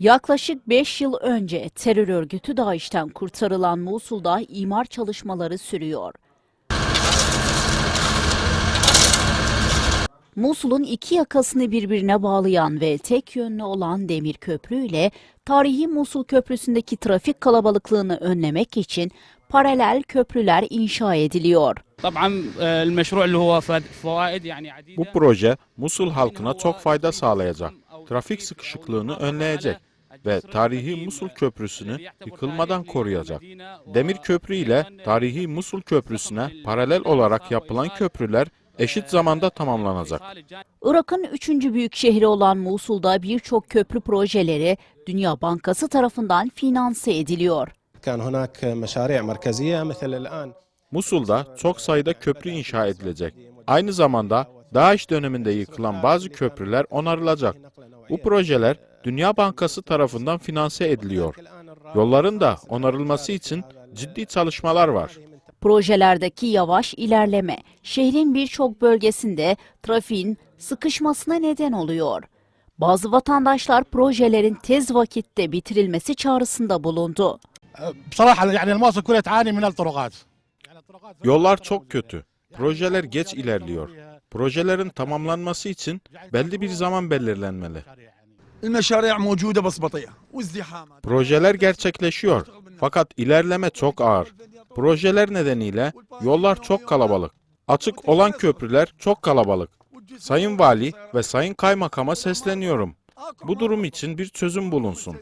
Yaklaşık 5 yıl önce terör örgütü DAEŞ'ten kurtarılan Musul'da imar çalışmaları sürüyor. Musul'un iki yakasını birbirine bağlayan ve tek yönlü olan demir köprü ile tarihi Musul Köprüsü'ndeki trafik kalabalıklığını önlemek için paralel köprüler inşa ediliyor. Bu proje Musul halkına çok fayda sağlayacak. Trafik sıkışıklığını önleyecek ve tarihi Musul Köprüsü'nü yıkılmadan koruyacak. Demir Köprü ile tarihi Musul Köprüsü'ne paralel olarak yapılan köprüler eşit zamanda tamamlanacak. Irak'ın üçüncü büyük şehri olan Musul'da birçok köprü projeleri Dünya Bankası tarafından finanse ediliyor. Musul'da çok sayıda köprü inşa edilecek. Aynı zamanda DAEŞ döneminde yıkılan bazı köprüler onarılacak. Bu projeler Dünya Bankası tarafından finanse ediliyor. Yolların da onarılması için ciddi çalışmalar var. Projelerdeki yavaş ilerleme şehrin birçok bölgesinde trafiğin sıkışmasına neden oluyor. Bazı vatandaşlar projelerin tez vakitte bitirilmesi çağrısında bulundu. Yollar çok kötü. Projeler geç ilerliyor. Projelerin tamamlanması için belli bir zaman belirlenmeli. Projeler gerçekleşiyor fakat ilerleme çok ağır. Projeler nedeniyle yollar çok kalabalık. Açık olan köprüler çok kalabalık. Sayın Vali ve Sayın Kaymakama sesleniyorum. Bu durum için bir çözüm bulunsun.